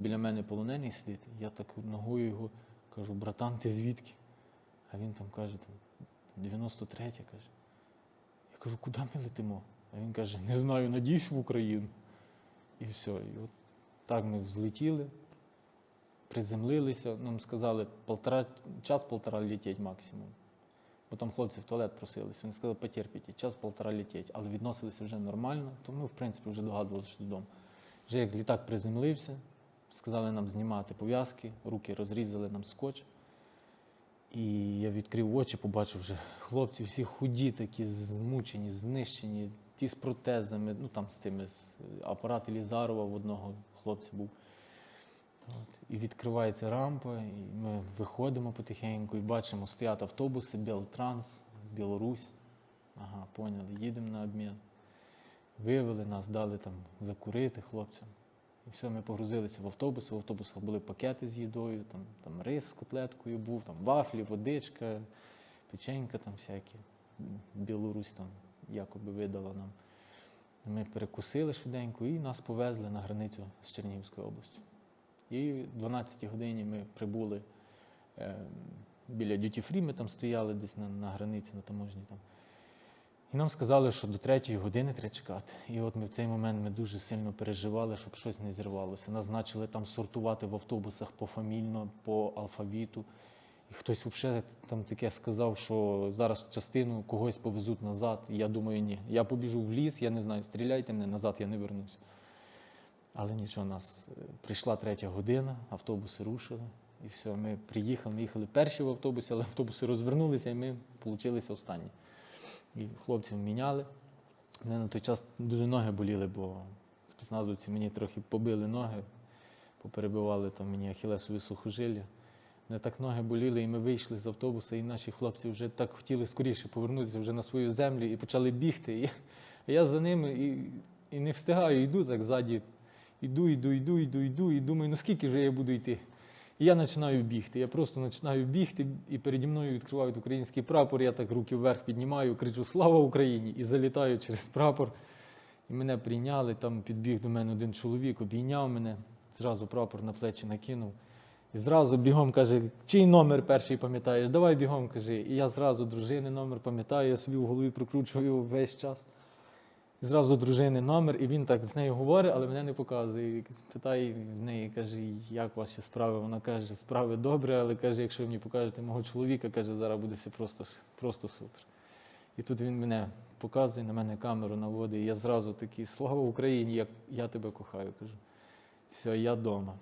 Біля мене полонений сидить, я так ногою його кажу, братан, ти звідки? А він там каже, там, 93 каже. Я кажу, куди ми летимо? А він каже, не знаю, надіюсь в Україну. І все. І от так ми взлетіли, приземлилися, нам сказали, полтора, час-полтора летіть максимум. Бо там хлопці в туалет просилися. Вони сказали, потерпіть, час-полтора летіть. Але відносилися вже нормально, то ми, в принципі, вже догадувалися, що додому. Вже як літак приземлився, сказали нам знімати пов'язки, руки розрізали нам скотч. І я відкрив очі, побачив вже хлопці, всі худі, такі змучені, знищені, ті з протезами, ну там з цими з- апарат Елізарова в одного хлопця був. От. І відкривається рампа, і ми виходимо потихеньку і бачимо, стоять автобуси, Білтранс, Білорусь. Ага, поняли, їдемо на обмін. Вивели нас, дали там закурити хлопцям. І все, ми погрузилися в автобус. В автобусах були пакети з їдою, там, там рис з котлеткою був, там вафлі, водичка, печенька там всякі. Білорусь там якоби видала нам. Ми перекусили швиденько і нас повезли на границю з Чернігівською областю. І в 12 годині ми прибули е, біля Free, ми там стояли десь на, на границі, на таможні там. І нам сказали, що до третьої години треба чекати. І от ми в цей момент ми дуже сильно переживали, щоб щось не зірвалося. Нас почали там сортувати в автобусах пофамільно, по алфавіту. І хтось взагалі там таке сказав, що зараз частину когось повезуть назад. І я думаю, ні. Я побіжу в ліс, я не знаю, стріляйте мене назад, я не вернуся. Але нічого, нас е, прийшла третя година, автобуси рушили. І все, ми приїхали, ми їхали перші в автобусі, але автобуси розвернулися, і ми получилися останні. І хлопців міняли. Мене на той час дуже ноги боліли, бо спецназовці мені трохи побили ноги, поперебивали там мені ахілесові сухожилля. Мене так ноги боліли, і ми вийшли з автобуса, і наші хлопці вже так хотіли скоріше повернутися вже на свою землю і почали бігти. І я, за ними і, і не встигаю, йду так ззаді. Іду, йду, йду, йду, йду, і думаю, ну скільки вже я буду йти. І я починаю бігти. Я просто починаю бігти, і переді мною відкривають український прапор. Я так руки вверх піднімаю, кричу Слава Україні! І залітаю через прапор. І мене прийняли. Там підбіг до мене один чоловік, обійняв мене, зразу прапор на плечі накинув. І зразу бігом каже, чий номер перший пам'ятаєш? Давай бігом кажи. І я зразу дружини номер пам'ятаю, я собі в голові прокручую весь час. І зразу дружини номер, і він так з нею говорить, але мене не показує. Питає з неї, каже, як ваші справи? Вона каже, справи добре, але каже, якщо ви мені покажете мого чоловіка, каже, зараз буде все просто, просто супер. І тут він мене показує, на мене камеру наводить, і я зразу такий, слава Україні, я, я тебе кохаю. кажу. Все, я вдома.